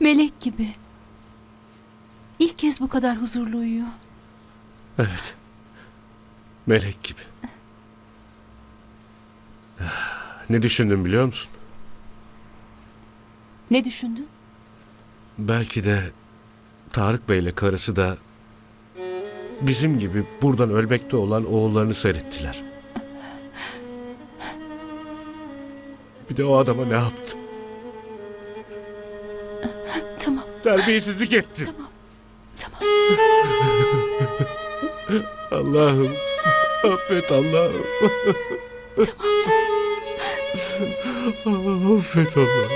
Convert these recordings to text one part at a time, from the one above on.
Melek gibi. İlk kez bu kadar huzurlu uyuyor. Evet. Melek gibi. Ne düşündüm biliyor musun? Ne düşündün? Belki de Tarık Bey'le karısı da bizim gibi buradan ölmekte olan oğullarını seyrettiler. Bir de o adama ne yaptı? Tamam, Terbiyesizlik etti. tamam. Tamam. Allah'ım affet Allah'ım. Tamam canım. affet Allah'ım.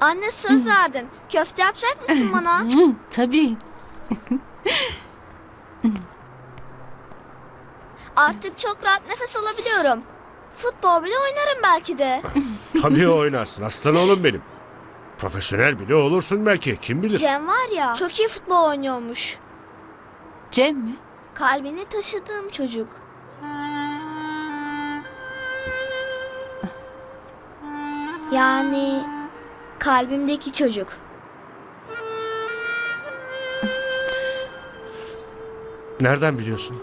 Anne söz verdin. Köfte yapacak mısın bana? Tabii. Artık çok rahat nefes alabiliyorum. Futbol bile oynarım belki de. Tabii oynarsın aslan oğlum benim. Profesyonel bile olursun belki kim bilir. Cem var ya çok iyi futbol oynuyormuş. Cem mi? Kalbini taşıdığım çocuk. Yani kalbimdeki çocuk. Nereden biliyorsun?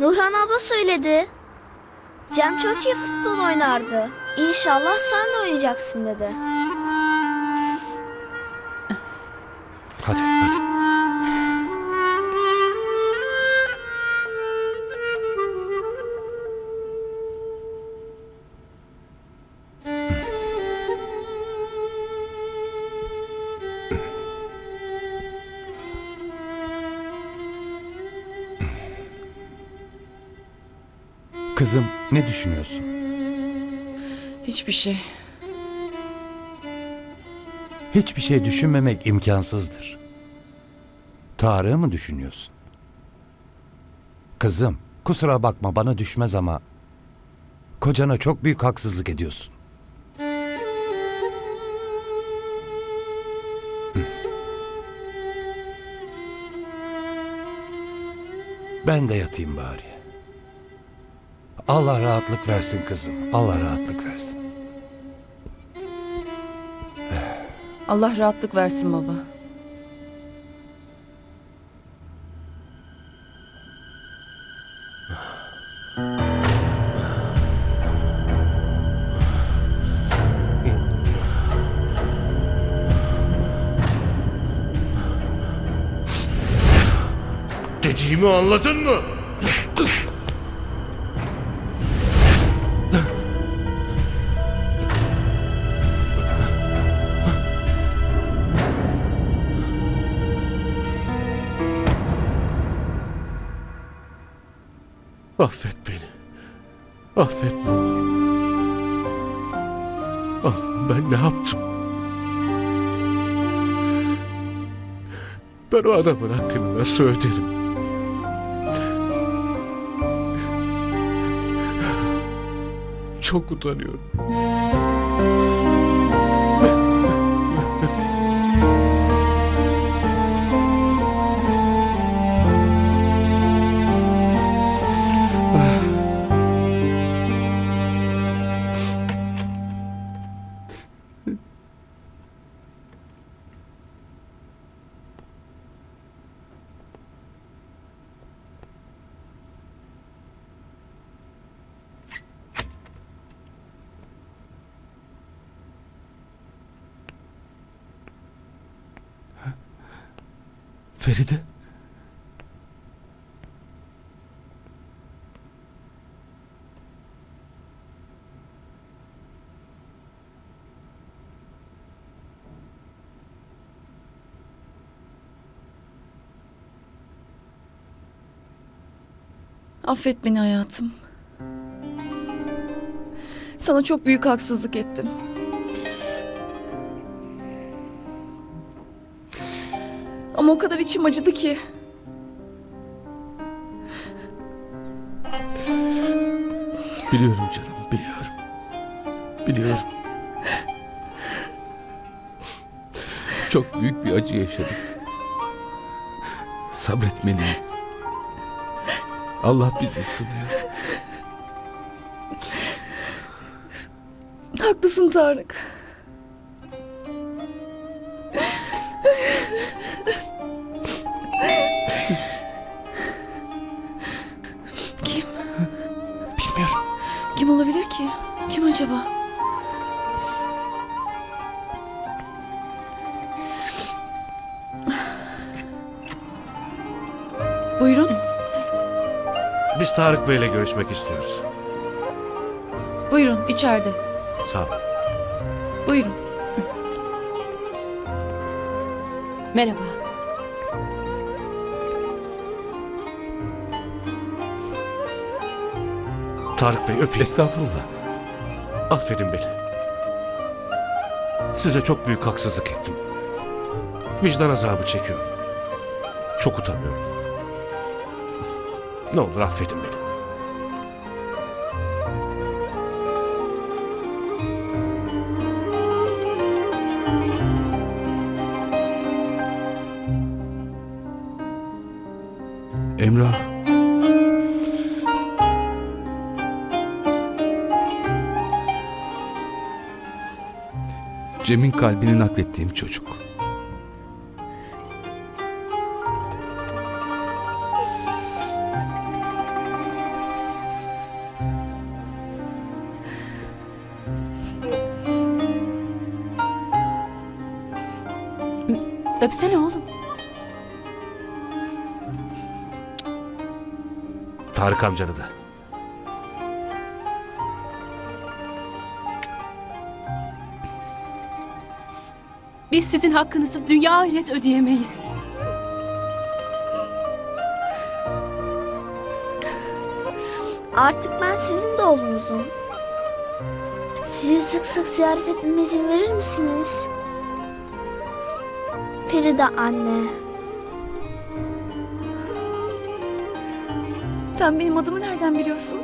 Nurhan abla söyledi. Cem çok iyi futbol oynardı. İnşallah sen de oynayacaksın dedi. Hadi Kızım ne düşünüyorsun? Hiçbir şey. Hiçbir şey düşünmemek imkansızdır. Tarık'ı mı düşünüyorsun? Kızım kusura bakma bana düşmez ama kocana çok büyük haksızlık ediyorsun. Ben de yatayım bari. Allah rahatlık versin kızım. Allah rahatlık versin. Allah rahatlık versin baba. Dediğimi anladın mı? Affet beni. Affet beni. Allah'ım ben ne yaptım? Ben o adamın hakkını nasıl öderim? Çok utanıyorum. Feride. Affet beni hayatım. Sana çok büyük haksızlık ettim. Ama o kadar içim acıdı ki. Biliyorum canım, biliyorum. Biliyorum. Çok büyük bir acı yaşadım. Sabretmeliyim. Allah bizi sınıyor. Haklısın Tarık. Ki? Kim acaba? Buyurun. Biz Tarık Bey'le görüşmek istiyoruz. Buyurun içeride. Sağ ol. Buyurun. Merhaba. Tarık Bey öpeyim. Estağfurullah. Affedin beni. Size çok büyük haksızlık ettim. Vicdan azabı çekiyorum. Çok utanıyorum. Ne olur affedin beni. Emrah. Cem'in kalbini naklettiğim çocuk. Öpsene oğlum. Tarık amcanı da. Biz sizin hakkınızı dünya ahiret ödeyemeyiz. Artık ben sizin de oğlunuzum. Sizi sık sık ziyaret etmeme izin verir misiniz? Feride anne. Sen benim adımı nereden biliyorsun?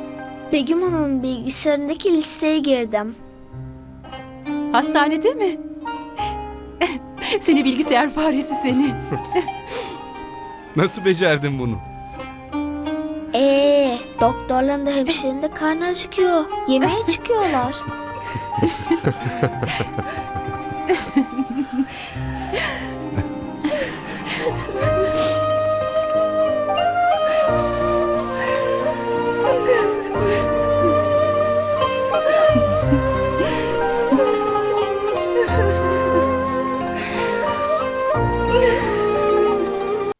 Begüm Hanım'ın bilgisayarındaki listeye girdim. Hastanede mi? Seni bilgisayar faresi seni. Nasıl becerdin bunu? Ee, doktorların da hemşirenin de karnı acıkıyor. Yemeğe çıkıyorlar.